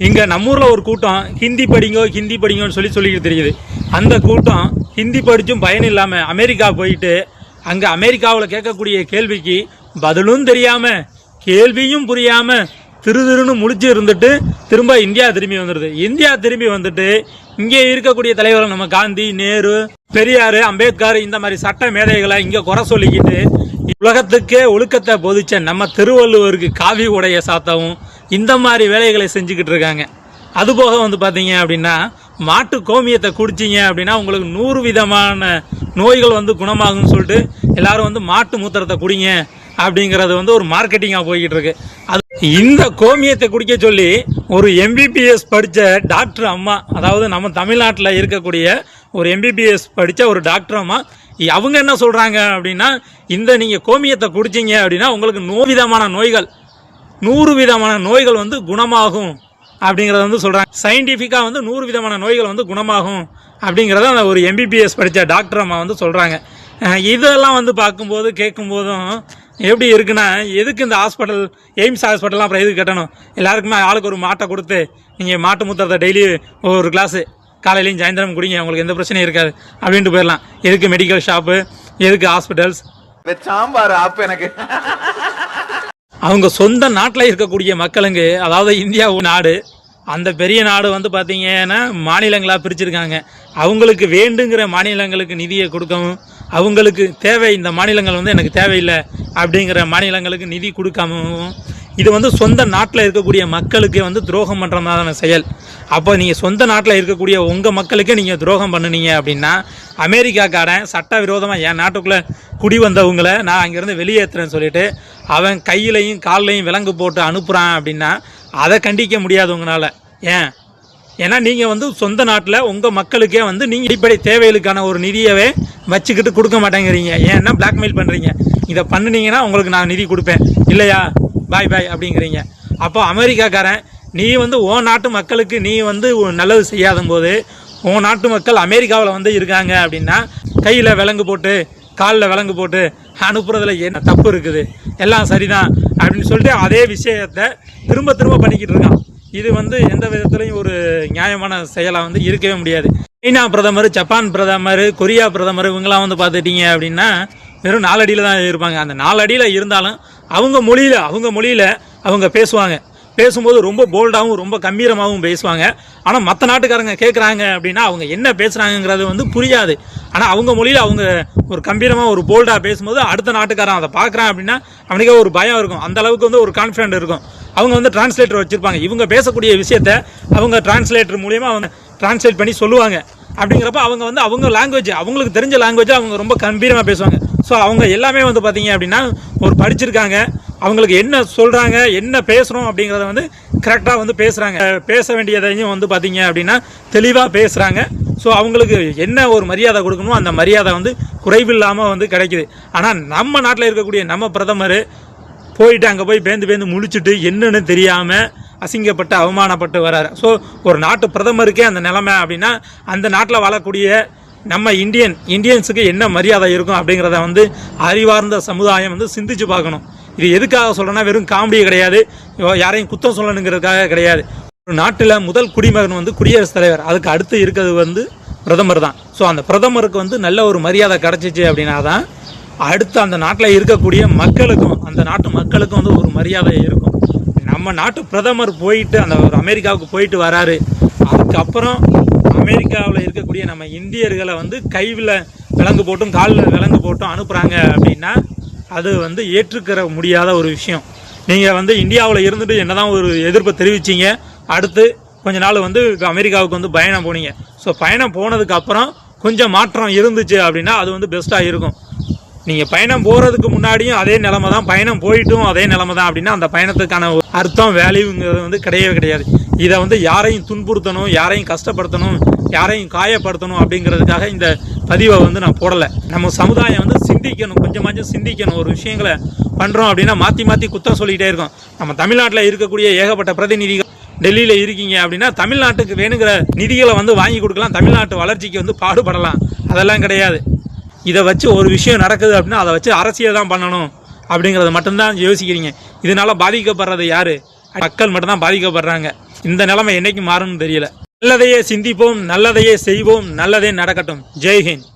இங்கே நம்மூரில் ஒரு கூட்டம் ஹிந்தி படிங்கோ ஹிந்தி படிங்கோன்னு சொல்லி சொல்லிக்கிட்டு தெரியுது. அந்த கூட்டம் ஹிந்தி படித்தும் பயன் இல்லாமல் அமெரிக்கா போயிட்டு அங்கே அமெரிக்காவில் கேட்கக்கூடிய கேள்விக்கு பதிலும் தெரியாமல் கேள்வியும் புரியாமல் திரு திருன்னு முடிச்சு இருந்துட்டு திரும்ப இந்தியா திரும்பி வந்துடுது இந்தியா திரும்பி வந்துட்டு இங்கே இருக்கக்கூடிய தலைவர்கள் நம்ம காந்தி நேரு பெரியார் அம்பேத்கர் இந்த மாதிரி சட்ட மேதைகளை இங்கே குறை சொல்லிக்கிட்டு உலகத்துக்கே ஒழுக்கத்தை பொதிச்ச நம்ம திருவள்ளுவருக்கு காவி உடைய சாத்தவும் இந்த மாதிரி வேலைகளை செஞ்சுக்கிட்டு இருக்காங்க. அதுபோக வந்து பார்த்தீங்க அப்படின்னா மாட்டு கோமியத்தை குடிச்சிங்க அப்படின்னா உங்களுக்கு நூறு விதமான நோய்கள் வந்து குணமாகும்னு சொல்லிட்டு எல்லாரும் வந்து மாட்டு மூத்திரத்தை குடிங்க அப்படிங்கிறது வந்து ஒரு மார்க்கெட்டிங்காக போய்கிட்டு இருக்கு. அது இந்த கோமியத்தை குடிக்க சொல்லி ஒரு எம்பிபிஎஸ் படித்த டாக்டர் அம்மா அதாவது நம்ம தமிழ்நாட்டில் இருக்கக்கூடிய ஒரு எம்பிபிஎஸ் படித்த ஒரு டாக்டர் அம்மா அவங்க என்ன சொல்கிறாங்க அப்படின்னா இந்த நீங்கள் கோமியத்தை குடிச்சிங்க அப்படின்னா உங்களுக்கு நோ விதமான நோய்கள் நூறு விதமான நோய்கள் வந்து குணமாகும் அப்படிங்கிறத வந்து சொல்கிறாங்க சயின்டிஃபிக்காக வந்து நூறு விதமான நோய்கள் வந்து குணமாகும் அப்படிங்கிறத அந்த ஒரு எம்பிபிஎஸ் படித்த டாக்டர் அம்மா வந்து சொல்கிறாங்க இதெல்லாம் வந்து பார்க்கும்போது கேட்கும்போதும் எப்படி இருக்குன்னா எதுக்கு இந்த ஹாஸ்பிட்டல் எய்ம்ஸ் ஹாஸ்பிட்டல்லாம் அப்புறம் எதுக்கு கட்டணும்? எல்லாருக்குமே ஆளுக்கு ஒரு மாட்டை கொடுத்து நீங்கள் மாட்டு மூத்திரத்தை டெய்லி ஒரு கிளாஸு காலையிலையும் சாயந்தரம் குடிங்க உங்களுக்கு எந்த பிரச்சனையும் இருக்காது அப்படின்ட்டு போயிடலாம். எதுக்கு மெடிக்கல் ஷாப்பு எதுக்கு ஹாஸ்பிட்டல்ஸ் சாம்பார் ஆப் எனக்கு. அவங்க சொந்த நாட்டில் இருக்கக்கூடிய மக்களுங்க அதாவது இந்தியா நாடு அந்த பெரிய நாடு வந்து பார்த்தீங்கன்னா மாநிலங்களாக பிரிச்சிருக்காங்க. அவங்களுக்கு வேண்டுங்கிற மாநிலங்களுக்கு நிதியை கொடுக்கவும் அவங்களுக்கு தேவை இந்த மாநிலங்கள் வந்து எனக்கு தேவையில்லை அப்படிங்கிற மாநிலங்களுக்கு நிதி கொடுக்காமவும் இது வந்து சொந்த நாட்டில் இருக்கக்கூடிய மக்களுக்கு வந்து துரோகம் பண்ணுற செயல். அப்போ நீங்கள் சொந்த நாட்டில் இருக்கக்கூடிய உங்கள் மக்களுக்கே நீங்கள் துரோகம் பண்ணுனீங்க அப்படின்னா அமெரிக்காக்காரன் சட்டவிரோதமாக என் நாட்டுக்குள்ளே குடி வந்தவங்களை நான் அங்கேருந்து வெளியேற்றுறேன்னு சொல்லிட்டு அவன் கையிலையும் கால்லையும் விலங்கு போட்டு அனுப்புகிறான் அப்படின்னா அதை கண்டிக்க முடியாதவங்களால ஏன்? ஏன்னா நீங்கள் வந்து சொந்த நாட்டில் உங்கள் மக்களுக்கே வந்து நீங்கள் அடிப்படை தேவைகளுக்கான ஒரு நிதியவே வச்சுக்கிட்டு கொடுக்க மாட்டேங்கிறீங்க. ஏன்னா பிளாக்மெயில் பண்ணுறீங்க இதை பண்ணுனீங்கன்னா உங்களுக்கு நான் நிதி கொடுப்பேன். இல்லையா? பாய் பாய் அப்படிங்கிறீங்க. அப்போ அமெரிக்காக்காரன் நீ வந்து ஓ நாட்டு மக்களுக்கு நீ வந்து நல்லது செய்யாத போது உன் நாட்டு மக்கள் அமெரிக்காவில் வந்து இருக்காங்க அப்படின்னா கையில் விலங்கு போட்டு காலில் விலங்கு போட்டு அனுப்புறதுல என்ன தப்பு இருக்குது? எல்லாம் சரிதான். அப்படின்னு சொல்லிட்டு அதே விஷயத்தை திரும்ப திரும்ப பண்ணிக்கிட்டு இருக்கான். இது வந்து எந்த விதத்துலையும் ஒரு நியாயமான செயலாக வந்து இருக்கவே முடியாது. சீனா பிரதமர் ஜப்பான் பிரதமர் கொரியா பிரதமர் இவங்கெல்லாம் வந்து பார்த்துட்டீங்க அப்படின்னா வெறும் நாலடியில் தான் இருப்பாங்க. அந்த நாலடியில் இருந்தாலும் அவங்க மொழியில் அவங்க மொழியில் அவங்க பேசுவாங்க. பேசும்போது ரொம்ப போல்டாகவும் ரொம்ப கம்பீரமாகவும் பேசுவாங்க. ஆனால் மற்ற நாட்டுக்காரங்க கேட்குறாங்க அப்படின்னா அவங்க என்ன பேசுகிறாங்கங்கிறது வந்து புரியாது. ஆனால் அவங்க மொழியில் அவங்க ஒரு கம்பீரமாக ஒரு போல்டாக பேசும்போது அடுத்த நாட்டுக்காரன் அதை பார்க்குறான் அப்படின்னா அவனுக்கே ஒரு பயம் இருக்கும். அந்த அளவுக்கு வந்து ஒரு கான்ஃபிடென்ட் இருக்கும். அவங்க வந்து டிரான்ஸ்லேட்டர் வச்சுருப்பாங்க. இவங்க பேசக்கூடிய விஷயத்த அவங்க டிரான்ஸ்லேட்டர் மூலியமாக அவங்க டிரான்ஸ்லேட் பண்ணி சொல்லுவாங்க. அப்படிங்கிறப்ப அவங்க வந்து அவங்க லாங்குவேஜ் அவங்களுக்கு தெரிஞ்ச லாங்குவேஜ் அவங்க ரொம்ப கம்பீரமாக பேசுவாங்க. ஸோ அவங்க எல்லாமே வந்து பார்த்தீங்க அப்படின்னா ஒரு படிச்சிருக்காங்க. அவங்களுக்கு என்ன சொல்கிறாங்க என்ன பேசுகிறோம் அப்படிங்கிறத வந்து கரெக்டாக வந்து பேசுகிறாங்க பேச வேண்டியதையும் வந்து பார்த்தீங்க அப்படின்னா தெளிவாக பேசுகிறாங்க ஸோ அவங்களுக்கு என்ன ஒரு மரியாதை கொடுக்கணுமோ அந்த மரியாதை வந்து குறைவில்லாமல் வந்து கிடைக்குது. ஆனால் நம்ம நாட்டில் இருக்கக்கூடிய நம்ம பிரதமர் போயிட்டு அங்கே போய் பேந்து பேந்து முழிச்சுட்டு என்னன்னு தெரியாமல் அசிங்கப்பட்டு அவமானப்பட்டு வராரு. ஸோ ஒரு நாட்டு பிரதமருக்கே அந்த நிலைமை அப்படின்னா அந்த நாட்டில் வாழக்கூடிய நம்ம இந்தியன் இந்தியன்ஸுக்கு என்ன மரியாதை இருக்கும் அப்படிங்கிறத வந்து அறிவார்ந்த சமுதாயம் வந்து சிந்திச்சு பார்க்கணும். இது எதுக்காக சொல்கிறேன்னா வெறும் காமெடி கிடையாது. யாரையும் குத்தம் சொல்லணுங்கிறதுக்காக கிடையாது. ஒரு நாட்டில் முதல் குடிமகன் வந்து குடியரசுத் தலைவர். அதுக்கு அடுத்து இருக்கிறது வந்து பிரதமர் தான். ஸோ அந்த பிரதமருக்கு வந்து நல்ல ஒரு மரியாதை கிடச்சிச்சு அப்படின்னா தான் அடுத்து அந்த நாட்டில் இருக்கக்கூடிய மக்களுக்கும் அந்த நாட்டு மக்களுக்கும் வந்து ஒரு மரியாதை இருக்கும். நம்ம நாட்டு பிரதமர் போயிட்டு அந்த ஒரு அமெரிக்காவுக்கு போயிட்டு வராரு. அதுக்கப்புறம் அமெரிக்காவில் இருக்கக்கூடிய நம்ம இந்தியர்களை வந்து கைவில் விலங்கு போட்டும் காலில் விலங்கு போட்டும் அனுப்புகிறாங்க அப்படின்னா அது வந்து ஏற்றுக்கிற முடியாத ஒரு விஷயம். நீங்கள் வந்து இந்தியாவில் இருந்துட்டு என்னதான் ஒரு எதிர்ப்பை தெரிவிச்சீங்க அடுத்து கொஞ்ச நாள் வந்து அமெரிக்காவுக்கு வந்து பயணம் போனீங்க. ஸோ பயணம் போனதுக்கு அப்புறம் கொஞ்சம் மாற்றம் இருந்துச்சு அப்படின்னா அது வந்து பெஸ்ட்டாக இருக்கும். நீங்கள் பயணம் போகிறதுக்கு முன்னாடியும் அதே நிலமை தான் பயணம் போயிட்டும் அதே நிலமை தான் அப்படின்னா அந்த பயணத்துக்கான அர்த்தம் வேல்யூங்கிறது வந்து கிடையவே கிடையாது. இதை வந்து யாரையும் துன்புறுத்தணும் யாரையும் கஷ்டப்படுத்தணும் யாரையும் காயப்படுத்தணும் அப்படிங்கிறதுக்காக இந்த பதிவை வந்து நான் போடலை. நம்ம சமுதாயம் வந்து சிந்திக்கணும் கொஞ்சமாச்சும் சிந்திக்கணும். ஒரு விஷயங்களை பண்ணுறோம் அப்படின்னா மாற்றி மாற்றி குத்தம் சொல்லிக்கிட்டே இருக்கோம். நம்ம தமிழ்நாட்டில் இருக்கக்கூடிய ஏகப்பட்ட பிரதிநிதிகள் டெல்லியில் இருக்கீங்க அப்படின்னா தமிழ்நாட்டுக்கு வேணுங்கிற நிதிகளை வந்து வாங்கி கொடுக்கலாம். தமிழ்நாட்டு வளர்ச்சிக்கு வந்து பாடுபடலாம். அதெல்லாம் கிடையாது. இதை வச்சு ஒரு விஷயம் நடக்குது அப்படின்னா அதை வச்சு அரசியல் தான் பண்ணணும் அப்படிங்கிறத மட்டும்தான் யோசிக்கிறீங்க. இதனால் பாதிக்கப்படுறது யார்? மக்கள் மட்டும்தான் பாதிக்கப்படுறாங்க. இந்த நிலைமை என்றைக்கு மாறும்னு தெரியல. நல்லதையே சிந்திப்போம் நல்லதையே செய்வோம் நல்லதே நடக்கட்டும். ஜெய்ஹிந்த்